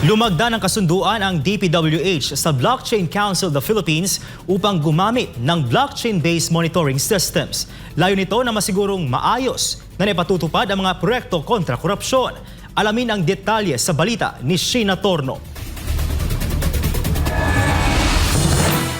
Lumagda ng kasunduan ang DPWH sa Blockchain Council of the Philippines upang gumamit ng blockchain-based monitoring systems. Layo nito na masigurong maayos na naipatutupad ang mga proyekto kontra korupsyon. Alamin ang detalye sa balita ni Sheena Torno.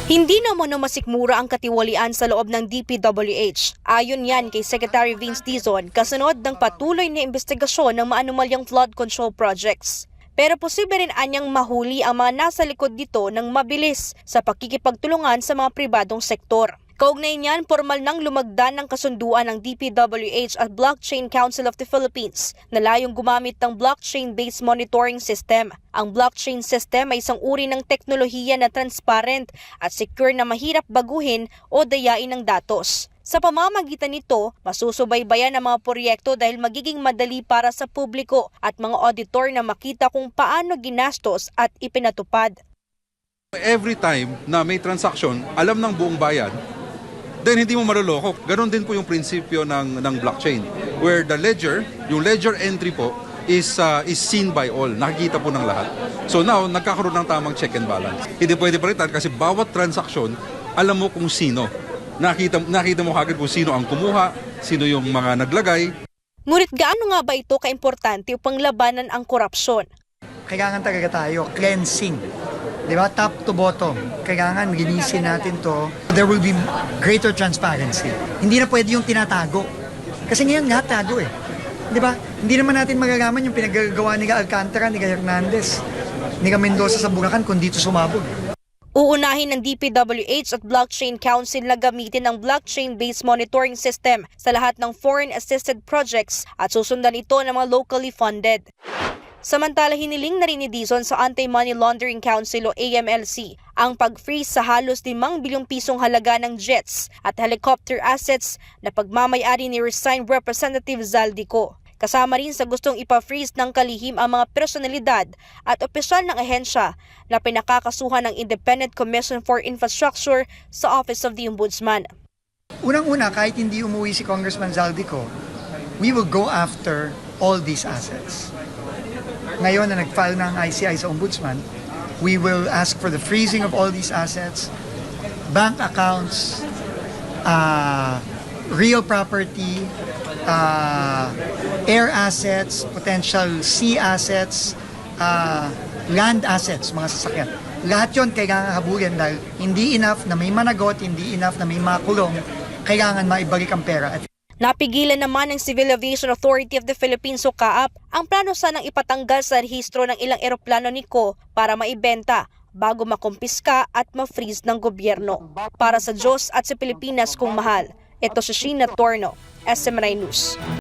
Hindi naman masikmura ang katiwalian sa loob ng DPWH. Ayon yan kay Secretary Vince Dizon kasunod ng patuloy na investigasyon ng maanumalyang flood control projects. Pero posible rin anyang mahuli ang mga nasa likod dito ng mabilis sa pakikipagtulungan sa mga pribadong sektor. Kaugnay niyan, formal nang lumagdan ng kasunduan ng DPWH at Blockchain Council of the Philippines na layong gumamit ng blockchain-based monitoring system. Ang blockchain system ay isang uri ng teknolohiya na transparent at secure na mahirap baguhin o dayain ng datos. Sa pamamagitan nito, masusubaybayan ang mga proyekto dahil magiging madali para sa publiko at mga auditor na makita kung paano ginastos at ipinatupad. Every time na may transaction, alam ng buong bayan, then hindi mo maloloko. Ganon din po yung prinsipyo ng, ng blockchain. Where the ledger, yung ledger entry po, is, uh, is seen by all. Nakikita po ng lahat. So now, nagkakaroon ng tamang check and balance. Hindi pwede palitan kasi bawat transaction, alam mo kung sino. Nakita, nakita mo kagad kung sino ang kumuha, sino yung mga naglagay, Ngunit gaano nga ba ito kaimportante upang labanan ang korupsyon? kailangan talaga tayo cleansing. Di ba? Top to bottom. Kailangan linisin natin to. There will be greater transparency. Hindi na pwede yung tinatago. Kasi ngayon lahat tago eh. Di ba? Hindi naman natin magagaman yung pinagagawa ni Alcantara, ni Hernandez, ni Mendoza sa Bulacan kung dito sumabog. Uunahin ng DPWH at Blockchain Council na gamitin ang blockchain-based monitoring system sa lahat ng foreign-assisted projects at susundan ito ng mga locally funded. Samantala hiniling na rin ni Dizon sa Anti-Money Laundering Council o AMLC ang pag-freeze sa halos 5 bilyong pisong halaga ng jets at helicopter assets na pagmamayari ni resigned Representative Zaldico. Kasama rin sa gustong ipa-freeze ng kalihim ang mga personalidad at opisyal ng ahensya na pinakakasuhan ng Independent Commission for Infrastructure sa Office of the Ombudsman. Unang-una, kahit hindi umuwi si Congressman Zaldico, we will go after all these assets. Ngayon na nag-file ng ICI sa Ombudsman, we will ask for the freezing of all these assets, bank accounts, uh, real property, uh, air assets, potential sea assets, uh, land assets, mga sasakyan. Lahat yon kailangan habulin dahil hindi enough na may managot, hindi enough na may makulong, kailangan maibalik ang pera. At Napigilan naman ng Civil Aviation Authority of the Philippines o CAAP ang plano sanang ipatanggal sa rehistro ng ilang eroplano ni Co para maibenta bago makumpiska at ma-freeze ng gobyerno. Para sa Diyos at sa Pilipinas kung mahal, ito si Sheena Torno, SMNI News.